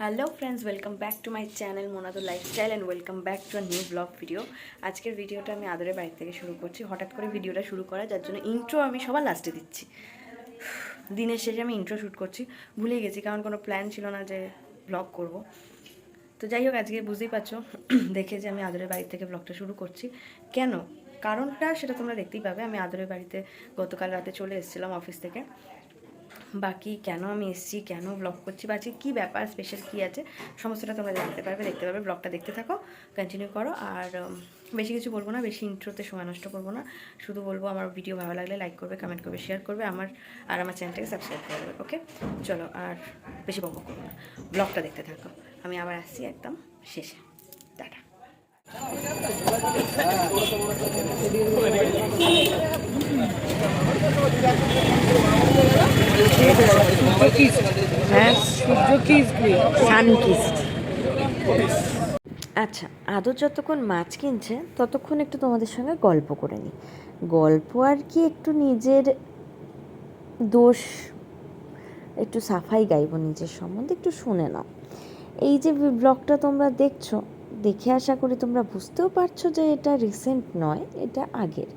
Hello friends welcome back to my channel মোনাদো lifestyle and welcome back to a new blog video আজকের ভিডিওটা আমি আদরের বাড়ি থেকে শুরু করছি। হঠাৎ করে ভিডিওটা শুরু করা, যার জন্য ইন্ট্রো আমি সবার লাস্টে দিচ্ছি। দিনের শেষে আমি ইন্ট্রো শ্যুট করছি। ভুলে গেছি, কারণ কোনো প্ল্যান ছিল না যে ব্লগ করব। তো যাই হোক, আজকে বুঝতেই পারছ, দেখে যে আমি আদরের বাড়ি থেকে ব্লগটা শুরু করছি। কেন? কারণটা সেটা তোমরা দেখতেই পাবে। আমি আদরের বাড়িতে গতকাল রাতে চলে এসেছিলাম অফিস থেকে। বাকি কেন আমি এসেছি, কেন ব্লগ করছি বা আজকে কী ব্যাপার স্পেশাল কী আছে, সমস্তটা তোমরা দেখতে পারবে দেখতে পারবে ব্লগটা দেখতে থাকো কন্টিনিউ করো। আর বেশি কিছু বলব না, বেশি ইন্ট্রোতে সময় নষ্ট করব না। শুধু বলব আমার ভিডিও ভালো লাগলে লাইক করবে কমেন্ট করবে শেয়ার করবে, আমার আর আমার চ্যানেলটাকে সাবস্ক্রাইব করে দেবে ওকে চলো, আর বেশি বকবক করব না ব্লগটা দেখতে থাকো। আমি আবার আসছি একদম শেষে। টাটা। হ্যাঁ আচ্ছা আদর যতক্ষণ মাছ কিনছে, ততক্ষণ একটু তোমাদের সঙ্গে গল্প করে নিই। গল্প আর কি একটু নিজের দোষ, একটু সাফাই গাইবো নিজের সম্বন্ধে, একটু শুনে নাও। এই যে ব্লগটা তোমরা দেখছ, দেখে আশা করি তোমরা বুঝতেও পারছ যে এটা রিসেন্ট নয়, এটা আগের।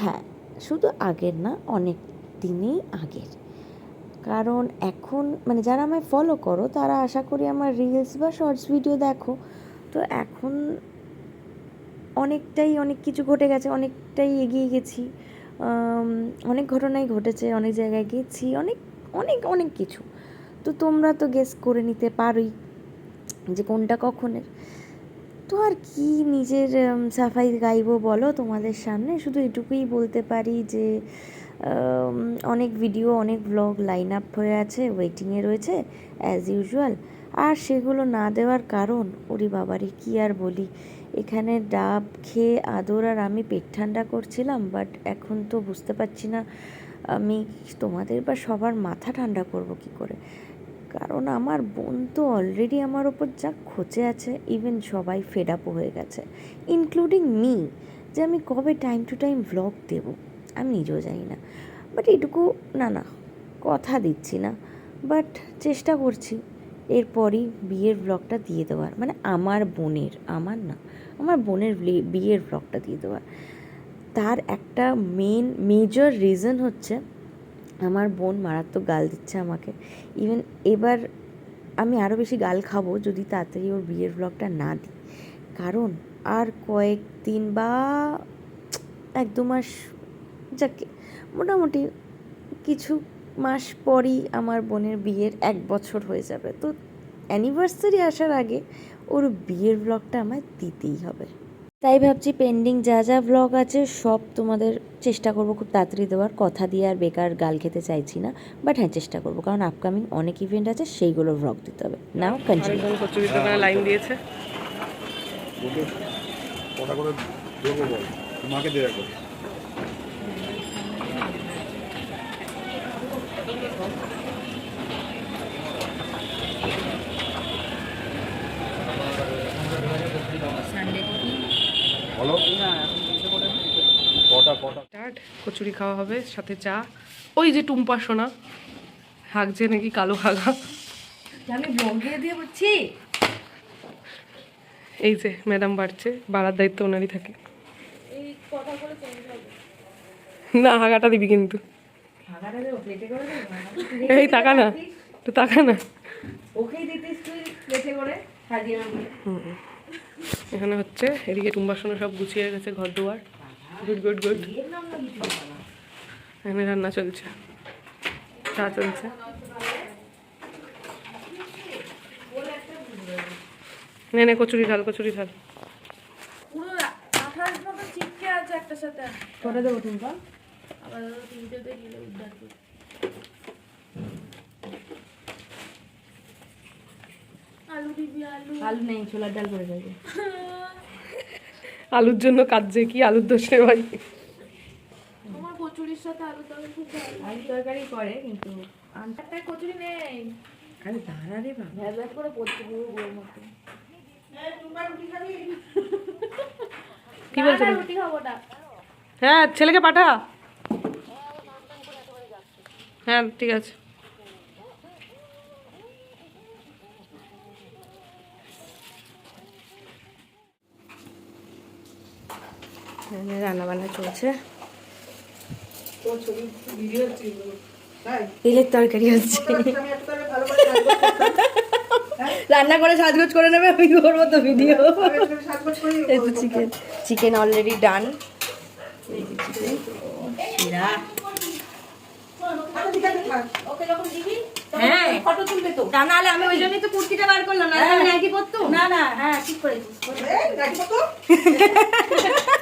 হ্যাঁ শুধু আগের না, অনেক দিনেই আগের। কারণ এখন মানে যারা আমায় ফলো করো, তারা আশা করি আমার রিলস বা শর্টস ভিডিও দেখো। তো এখন অনেকটাই, অনেক কিছু ঘটে গেছে, অনেকটাই এগিয়ে গেছি। অনেক ঘটনাই ঘটেছে, অনেক জায়গায় গেছি, অনেক অনেক অনেক কিছু। তো তোমরা তো গেস করে নিতে পারোই যে কোনটা কখনের। তো আর কি নিজের সাফাই গাইবো বলো তোমাদের সামনে। শুধু এটুকুই বলতে পারি যে অনেক ভিডিও অনেক ব্লগ লাইন আপ হয়ে আছে ওয়েটিংয়ে রয়েছে অ্যাজ ইউজুয়াল আর সেগুলো না দেওয়ার কারণ, ওরি বাবারে, কি আর বলি? এখানে ডাব খেয়ে আদর আর আমি পেট ঠান্ডা করছিলাম বাট এখন তো বুঝতে পারছি না আমি তোমাদের বা সবার মাথা ঠান্ডা করব কি করে। কারণ আমার বোন তো অলরেডি আমার ওপর যা খোঁচে আছে ইভেন সবাই ফেড আপও হয়ে গেছে ইনক্লুডিং মি যে আমি কবে টাইম টু টাইম ভ্লগ দেবো, আমি নিজেও জানি না। বাট এটুকু না না, কথা দিচ্ছি না। বাট চেষ্টা করছি, এরপরই বিয়ের ব্লগটা দিয়ে দেওয়ার মানে আমার বোনের, আমার না, আমার বোনের বিয়ের ব্লগটা দিয়ে দেওয়ার। তার একটা মেন মেজর রিজন হচ্ছে, আমার বোন মারাত্মক গাল দিচ্ছে আমাকে। ইভেন এবার আমি আরও বেশি গাল খাব যদি তাড়াতাড়ি ওর বিয়ের ব্লগটা না দিই। কারণ আর কয়েকদিন বা এক দু মাস যাকে, মোটামুটি কিছু মাস পরই আমার বোনের বিয়ের এক বছর হয়ে যাবে। তো অ্যানিভার্সারি আসার আগে ওর বিয়ের ব্লগটা আমায় দিতেই হবে। তাই ভাবছি পেন্ডিং যা যা ব্লগ আছে সব তোমাদের চেষ্টা করব খুব তাড়াতাড়ি দেওয়ার। কথা দিয়ে আর বেকার গাল খেতে চাইছি না বাট হ্যাঁ চেষ্টা করব। কারণ আপকামিং অনেক ইভেন্ট আছে সেইগুলো ব্লগ দিতে হবে। নাও কন্টিনিউ লাইন দিয়েছে। মাকে দিয়ে রাখব বলো। কটা কটা? স্টার্ট কচুরি খাওয়া হবে সাথে চা। ওই যে টুম্পা সোনা হাগছে নাকি কালো হাগা। আমি ব্লগ দিয়ে দিয়ে বলছি। এই যে ম্যাডাম বাড়ছে বাড়ার দায়িত্ব ওনারই থাকে। না হাগাটা দিবি কিন্তু। এই তাকা না তো তাকা না। ওকেই দিতিস তুই প্লেটে করে সাজিয়ে এখানে হচ্ছে এদিকে টুম্পা সোনা সব গুছিয়ে গেছে ঘর দুয়ার। Good good good. এখানে রান্না চলছে। চা চলছে। নে নে কচুরি ঢাল কচুরি ঢাল। করে দেবো টুম্পা? আবার তিনটেতে গেলে উদ্ধার আলু দিবি আলু। আলু নেই ছোলার ডাল করে যাবে। আলুর জন্য কাঁদছে কি আলুর দোষ ভাই। আমার কচুরির সাথে আলু তরকারি খুব ভালো আলু তরকারি করে কিন্তু কচুরি নেই। আরে দাঁড়া রে বাবা। ভ্যাজ ভ্যাজ করে পড়ছে পুরো গুঁড়োর মতো কি বলছো না, না, রুটি খাব না হ্যাঁ ছেলেকে পাঠা? হ্যাঁ ঠিক আছে। রান্না বান্না চলছে। তেলের তরকারি হচ্ছে। আমি এত তাহলে ভালো করে সাজগোজ করতাম। রান্না করে সাজগোজ করে নেবে আমি করব তো ভিডিও এই তো চিকেন চিকেন অলরেডি ডান আমি ওই জন্যই তো কুর্তিটা বার করলাম না নাইটি পরতুম? না না হ্যাঁ ঠিক করেছিস।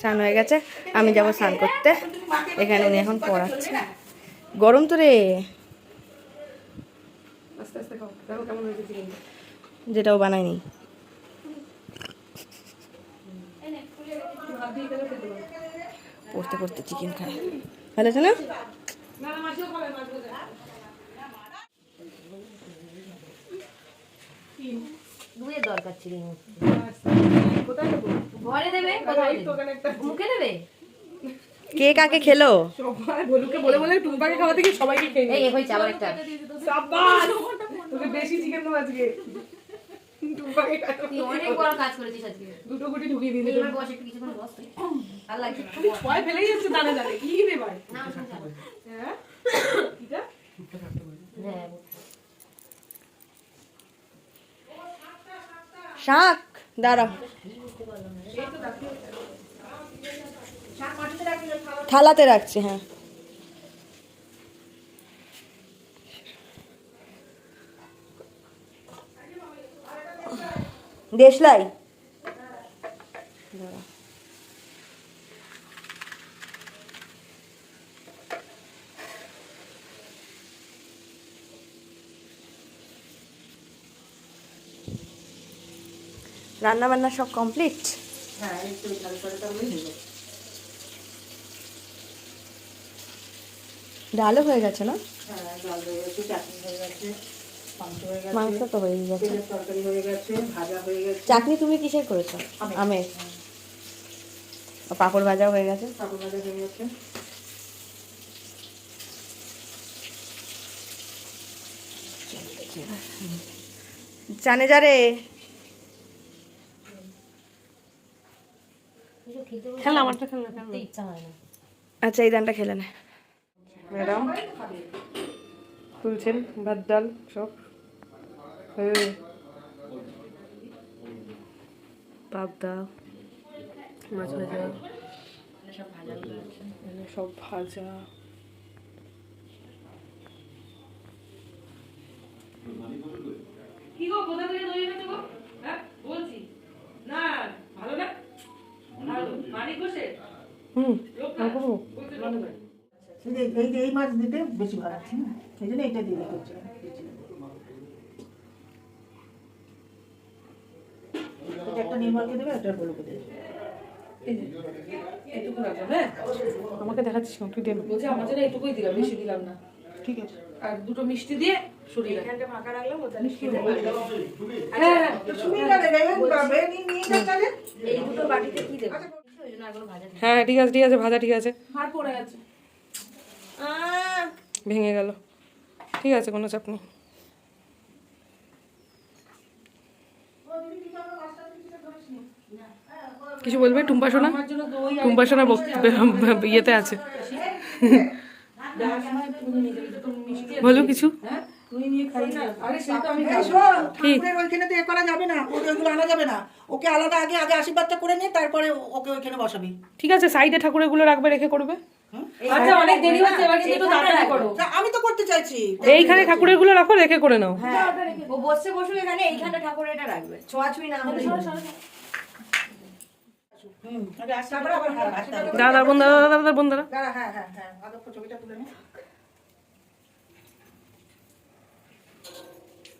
স্নান হয়ে গেছে আমি যাব স্নান করতে। এখানে উনি এখন পড়াচ্ছে গরম তো রে। যেটাও বানায়নি পড়তে পড়তে চিকেন খায়। ভালো আছে না? দরকার ছিল। কোথায় দেবো ঘরে দেবে? কোথায় এই দেবে? তো ওখানে একটা মুখে দেবে? কে কাকে খেলো? সবাই ভলুকে বলে বলে টুম্পাকে খাওয়াতে কি সবাইকে খেয়ে এই হয়েছে আবার একটা। সাবাস তোকে বেশি চিকেন দেবো আজকে। টুম্পাকে তুই অনেক বড় কাজ করেছিস আজকে। দুটো গুটি ঢুকিয়ে দিলি তুই এবার একটু কিছুক্ষণ বস। আর লাগছে না। ভয় ফেলেই যাচ্ছে দানে দানে কি রে ভাই? না। হ্যাঁ? কিটা? হ্যাঁ। শাক দাঁড়া। থালাতে রাখছি হ্যাঁ দেশলাই। রান্না বান্না সব কমপ্লিট হ্যাঁ, একটু হয়ে যাবে। ডালও হয়ে গেছে না? হ্যাঁ, ডাল হয়ে গেছে, চাটনি হয়ে গেছে, মাংস হয়ে তো হয়ে গেছে। তরকারি হয়ে গেছে, ভাজা হয়ে গেছে, চাটনি তুমি কিসের করেছ? আমের। আমের। পাঁপড় ভাজা হয়ে গেছে? পাপড় ভাজা হয়ে গেছে। জানে যা রে। খেলনা আমারটা ইচ্ছা হয় না। আচ্ছা এই দানটা খেলে নে। ম্যাডাম তুলছেন ভাত ডাল সব? হ্যাঁ পাবদা মাছ ভাজা সব ভাজা। কি গো কোথা থেকে দই এনেছো গো হ্যাঁ বলছি না ভালো না ভালো মানিক বসে হুম এই যে- এই মাছ দিতে বেশি ভালো লাগছে না সেই জন্য দিয়ে করছে একটা নির্মলকে দেবে একটা বলকে দেবে। হ্যাঁ? আমাকে দেখাচ্ছিস না তুই দে না। বলছি আমার জন্য এটুকুই দিলাম বেশি দিলাম না। ঠিক আছে। আর দুটো মিষ্টি দিয়ে হ্যাঁ হ্যাঁ। দেবে তাহলে। এই দুটো বাটিতে কি দেবো? হ্যাঁ ঠিক আছে ঠিক আছে ভাজা ঠিক আছে। ভেঙে গেল। ঠিক আছে কোনো চাপ নেই। কিছু বলবে? টুম্পা সোনা? টুম্পা সোনা ইয়েতে আছে। বলো কিছু। শোন, ঠাকুরের ওইখানে তো এ করা যাবে না ওইগুলো আনা যাবে না। ওকে আলাদা আগে আগে আশীর্বাদটা করে নিয়ে তারপরে ওকে ওইখানে বসাবি। ঠিক আছে সাইডে ঠাকুরেরগুলো রাখবে রেখে করবে। আচ্ছা অনেক দেরি হচ্ছে এবার কিন্তু তাড়াতাড়ি করো। আমি তো করতে চাইছি। এইখানে ঠাকুরেরগুলো রাখো রেখে করে নাও। ও বসছে বসুক এখানে এইখানে ঠাকুর এটা রাখবে। ছোঁয়াছুঁই না হবে, হ্যাঁ। দাদা বোন দাদা দাদা দাদা বোন দাদা। দাঁড়া, হ্যাঁ হ্যাঁ হ্যাঁ ছবিটা তুলে নে হচ্ছে হুম দাদা ফটো নিচ্ছে না ভিডিও ভিডিও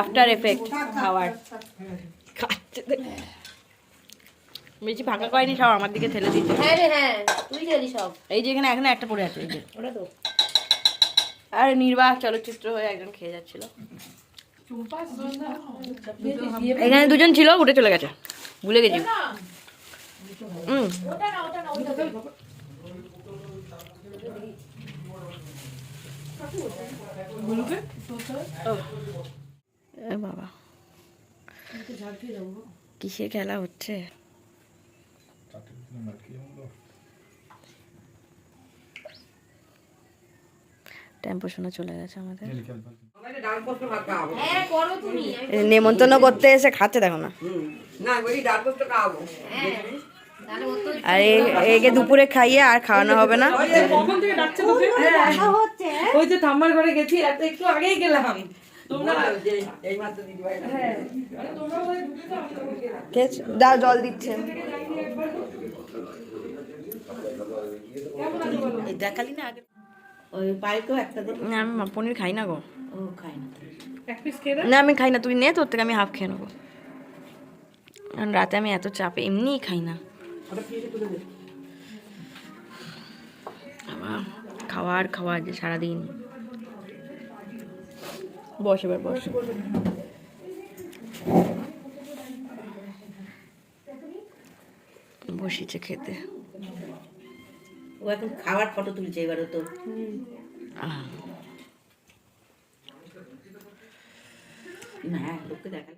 আফটার এফেক্ট খাওয়ার বেশি ফাঁকা করেনি সব আমার দিকে ঠেলে দিচ্ছে হ্যাঁ রে হ্যাঁ তুই গেলি সব এই যে এখানে এখানে একটা পড়ে আছে এই যে ওটা তো আর নির্বাক চলচ্চিত্র হয়ে একজন খেয়ে যাচ্ছিল। এখানে দুজন ছিল উঠে চলে গেছে। ভুলে গেছি। হুম বাবা। কিসের খেলা হচ্ছে? টেম্পো শোনা চলে গেছে আমাদের। হ্যাঁ নেমন্তন্ন করতে এসে খাচ্ছে দেখো না। আর এ- একে দুপুরে খাইয়ে আর খাওয়ানো হবে না। কখন থেকে ডাকছে তোকে? ওই যে ঠাম্মার ঘরে গেছি এত একটু আগেই গেলাম। হ্যাঁ? দাও জল দিচ্ছে। দেখালি না আগে? ওই পাইকেও একটা না আমি পনির খাই না গো। ও খায় না এক পিস খেয়ে না আমি খাই না। তুই নে তোর থেকে আমি হাফ খেয়ে নেব। কারণ রাতে আমি এত চাপে এমনিই খাই না। খাওয়ার খাওয়ার যে সারাদিন। বস এবার বস। বসিছে খেতে। ও এখন খাওয়ার ফটো তুলছে এবারে তো। আহ, না লোককে দেখালি